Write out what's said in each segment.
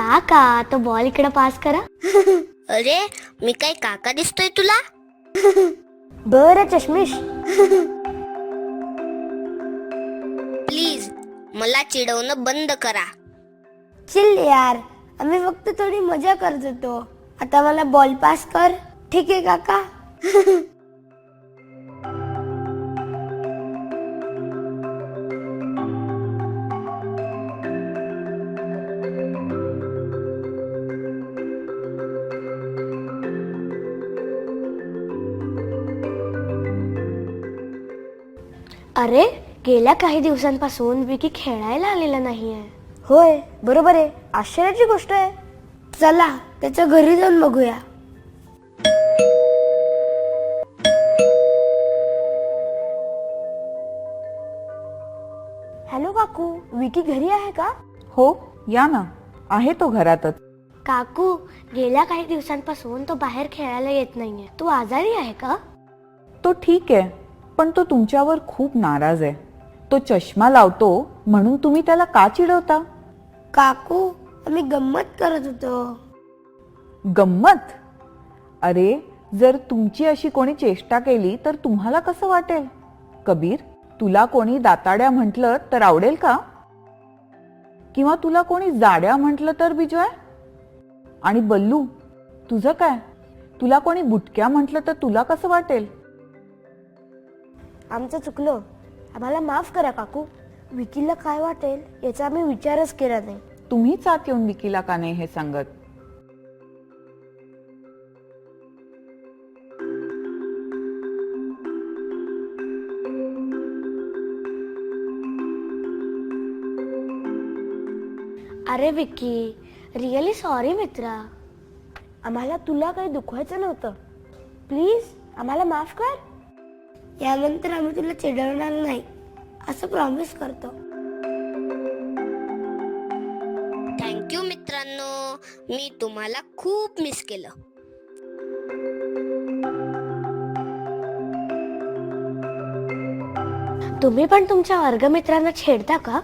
काका तो बॉल इकडे पास करा? अरे मी काय काका दिसतोय तुला? बर चष्मिश. प्लीज मला चिडवणं बंद करा. चिल यार आम्ही फक्त थोडी मजा करत होतो. आता मला बॉल पास कर. ठीक आहे काका? अरे गेल्या काही दिवसांपासून विकी खेळायला आलेला नाहीये. होय बरोबर आहे. आश्चर्याची गोष्ट आहे. चला त्याच्या घरी जाऊन बघूया. हॅलो काकू विकी घरी आहे का? हो या ना. आहे तो घरातच. काकू गेल्या काही दिवसांपासून तो बाहेर खेळायला येत नाहीये. तू आजारी आहे का? तो ठीक आहे. पण तो तुमच्यावर खूप नाराज आहे. तो चष्मा लावतो म्हणून तुम्ही त्याला का चिडवता? काकू आम्ही गंमत करत होतो. गंमत? अरे जर तुमची अशी कोणी चेष्टा केली तर तुम्हाला कसं वाटेल? कबीर तुला कोणी दाताड्या म्हटलं तर आवडेल का? किंवा तुला कोणी जाड्या म्हटलं तर बिजॉय आणि बल्लू तुझं काय? तुला कोणी बुटक्या म्हटलं तर तुला कसं वाटेल? आमचं चुकलं. आम्हाला माफ करा काकू. विकीला काय वाटेल याचा आम्ही विचारच केला नाही. तुम्हीच आत येऊन विकीला का नाही हे सांगत? अरे विकी रिअली सॉरी मित्रा. आम्हाला तुला काही दुखवायचं नव्हतं. प्लीज आम्हाला माफ कर. यानंतर आम्ही तुला चिडवणार नाही असं प्रॉमिस करतो. थँक्यू मित्रांनो. मी तुम्हाला खूप मिस केलं. तुम्ही पण तुमच्या वर्गमित्रांना छेडता का?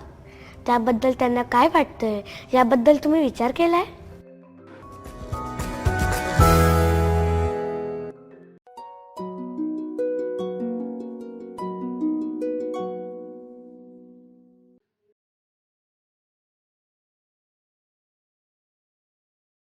त्याबद्दल त्यांना काय वाटतंय? याबद्दल तुम्ही विचार केलाय?